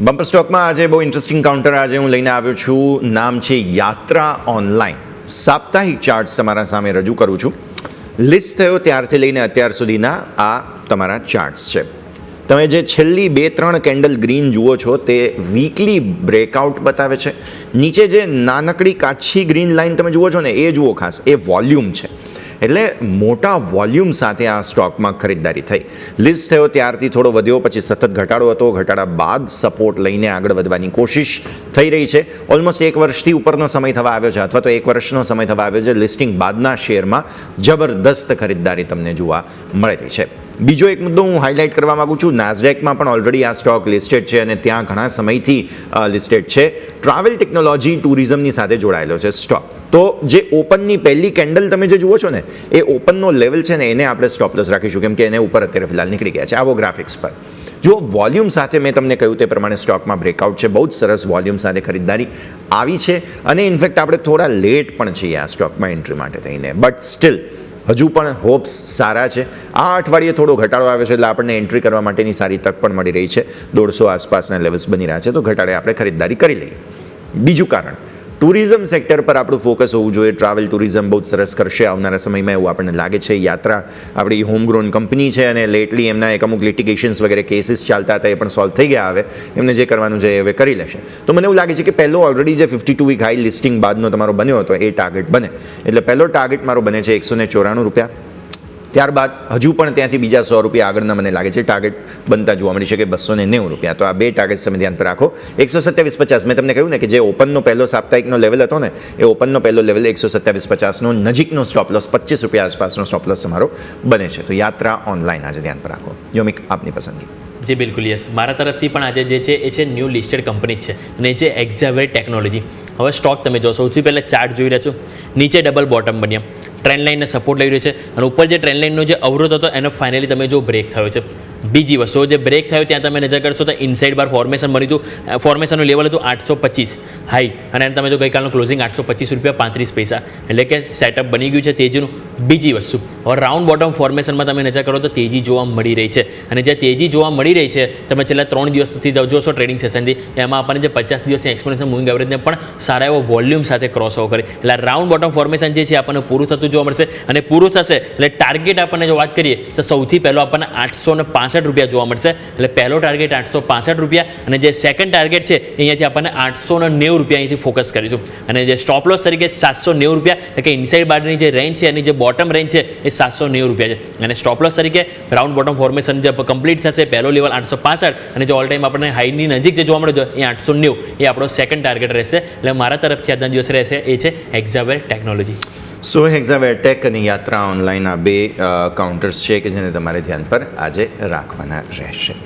Bumper સ્ટોકમાં આજે બહુ ઇન્ટરેસ્ટિંગ કાઉન્ટર આજે હું લઈને આવ્યો છું. નામ છે યાત્રા ઓનલાઈન સાપ્તાહિક ચાર્ટ્સ તમારા સામે રજૂ કરું છું. લિસ્ટ થયો ત્યારથી લઈને અત્યાર સુધીના આ તમારા ચાર્ટ્સ છે. તમે જે છેલ્લી બે ત્રણ કેન્ડલ ગ્રીન જુઓ છો તે વીકલી બ્રેકઆઉટ બતાવે છે. નીચે જે નાનકડી કાચી ગ્રીન લાઇન તમે જુઓ છો ને, એ જુઓ ખાસ, એ વોલ્યુમ છે. એટલે મોટા વોલ્યુમ સાથે આ સ્ટોકમાં ખરીદદારી થઈ. લિસ્ટ થયો ત્યારથી થોડો વધ્યો, પછી સતત ઘટાડો હતો. ઘટાડા બાદ સપોર્ટ લઈને આગળ વધવાની કોશિશ થઈ રહી છે. ઓલમોસ્ટ એક વર્ષથી ઉપરનો સમય થવા આવ્યો છે, અથવા તો એક વર્ષનો સમય થવા આવ્યો છે લિસ્ટિંગ બાદના શેરમાં જબરદસ્ત ખરીદદારી તમને જોવા મળેલી છે. બીજો એક મુદ્દો હું હાઇલાઇટ કરવા માગું છું નાઝડેકમાં પણ ઓલરેડી આ સ્ટોક લિસ્ટેડ છે અને ત્યાં ઘણા સમયથી લિસ્ટેડ છે. ટ્રાવેલ ટેકનોલોજી ટુરિઝમની સાથે જોડાયેલો છે સ્ટોક તો જે ઓપનની પહેલી કેન્ડલ તમે જે જુઓ છો ને, એ ઓપનનો લેવલ છે ને, એને આપણે સ્ટોપ રાખીશું, કેમ કે એને ઉપર અત્યારે ફિલહાલ નીકળી ગયા છે. આવો ગ્રાફિક્સ પર. જો વોલ્યુમ સાથે મેં તમને કહ્યું તે પ્રમાણે સ્ટોકમાં બ્રેકઆઉટ છે, બહુ જ સરસ વોલ્યુમ સાથે ખરીદદારી આવી છે અને ઇનફેક્ટ આપણે થોડા લેટ પણ છીએ આ સ્ટોકમાં એન્ટ્રી માટે થઈને. બટ સ્ટીલ હજુ પણ હોપ્સ સારા છે. આ અઠવાડિયે થોડો ઘટાડો આવે છે એટલે આપણને એન્ટ્રી કરવા માટેની સારી તક પણ મળી રહી છે. દોઢસો આસપાસના લેવલ્સ બની રહ્યા છે, તો ઘટાડે આપણે ખરીદદારી કરી લઈએ. બીજું કારણ. ટુરિઝમ સેક્ટર પર આપણું ફોકસ હોવું જોઈએ. ટ્રાવેલ ટુરિઝમ બહુ સરસ કરશે. આવનારા સમયમાં એવું આપણને લાગે છે. યાત્રા આપણી હોમગ્રોન કંપની છે અને લેટલી એમના એક અમુક લિટિગેશન્સ વગેરે કેસીસ ચાલતા હતા, એ પણ સોલ્વ થઈ ગયા હવે. એમને જે કરવાનું છે એ હવે કરી લેશે. તો મને એવું લાગે છે કે પહેલો ઓલરેડી જે fifty two week high listing બાદનો તમારો બન્યો હતો, એ ટાર્ગેટ બને. એટલે પહેલો ટાર્ગેટ મારો બને છે એકસો ચોરાણું રૂપિયા. ત્યારબાદ હજુ પણ ત્યાંથી બીજા સો રૂપિયા આગળના મને લાગે છે. ટાર્ગેટ બનતા જોવા મળી શકે બસો ને નેવું રૂપિયા. તો આ બે ટાર્ગેટ તમે ધ્યાન પર રાખો. એકસો સત્યાવીસ પચાસ, મેં તમને કહ્યું ને કે જે ઓપનનો પહેલો સાપ્તાહિકનો લેવલ હતો ને, એ ઓપનનો પહેલો લેવલ એકસો સત્યાવીસ પચાસનો નજીકનો સ્ટોપ લોસ પચીસ રૂપિયા આસપાસનો સ્ટોપ લોસ તમારો બને છે. તો યાત્રા ઓનલાઈન આજે ધ્યાન પર રાખો. યોમિક, આપની પસંદગી. જી, બિલકુલ, યસ. મારા તરફથી પણ આજે જે છે, એ છે ન્યૂ લિસ્ટેડ કંપની જ છે અને છે એક્ઝાવેર ટેકનોલોજી હવે સ્ટોક તમે જો સૌથી પહેલાં ચાર્ટ જોઈ રહ્યા છો. નીચે ડબલ બોટમ બન્યા. ટ્રેન્ડ લાઇનને સપોર્ટ લઈ રહ્યો છે. અને ઉપર જે ટ્રેન લાઇનનો જે અવરોધ હતો, એનો ફાઇનલી તમે જો બ્રેક થયો છે. બીજી વસ્તુ, જે બ્રેક થયો ત્યાં તમે નજર કરશો તો ઇનસાઇડ બાર ફોર્મેશન મળ્યું હતું. ફોર્મેશનનું લેવલ હતું આઠસો પચીસ હાઈ અને તમે જો ગઈકાલનું ક્લોઝિંગ આઠસો પચીસ રૂપિયા પાંત્રીસ પૈસા. એટલે કે સેટઅપ બની ગયું છે તેજીનું. બીજી વસ્તુ, હવે રાઉન્ડ બોટમ ફોર્મેશનમાં તમે નજર કરો તો તેજી જોવા મળી રહી છે. અને જે તેજી જોવા મળી રહી છે, તમે છેલ્લા ત્રણ દિવસથી જોશો ટ્રેડિંગ સેશનથી એમાં આપણને જે પચાસ દિવસની એક્સપિરિયન્સ મૂવિંગ એવરેજને પણ સારા એવો વોલ્યુમ સાથે ક્રોસ ઓવર કરે. એટલે રાઉન્ડ બોટમ ફોર્મેશન જે છે આપણને પૂરું થતું જોવા મળશે. અને પૂરું થશે, એટલે ટાર્ગેટ આપણને જો વાત કરીએ, તો સૌથી પહેલો આપણને આઠસો ને પાસઠ રૂપિયા જોવા મળશે. એટલે પહેલો ટાર્ગેટ આઠસો પાસઠ રૂપિયા અને જે સેકન્ડ ટાર્ગેટ છે અહીંયાથી આપણને આઠસો નેવું રૂપિયા અહીંથી ફોકસ કરીશું. અને જે સ્ટોપ લોસ તરીકે સાતસો નેવું રૂપિયા, એટલે કે ઇનસાઇડ બારની જે રેન્જ છે, એની જે બોટમ રેન્જ છે, એ સાતસો નેવું રૂપિયા છે. અને સ્ટોપ લોસ તરીકે રાઉન્ડ બોટમ ફોર્મેશન જે કમ્પ્લીટ થશે, પહેલો લેવલ આઠસો પાસઠ અને જે ઓલ ટાઈમ આપણને હાઈની નજીક જે જોવા મળે છે, એ આઠસો નેવું, એ આપણો સેકન્ડ ટાર્ગેટ રહેશે. એટલે મારા તરફથી આજના દિવસ રહેશે એ છે એક્ઝાવેર ટેકનોલોજી સો હેક્ઝાવેર એટેક અને યાત્રા ઓનલાઈન આ બે કાઉન્ટર્સ છે કે જેને તમારે ધ્યાન પર આજે રાખવાના રહેશે.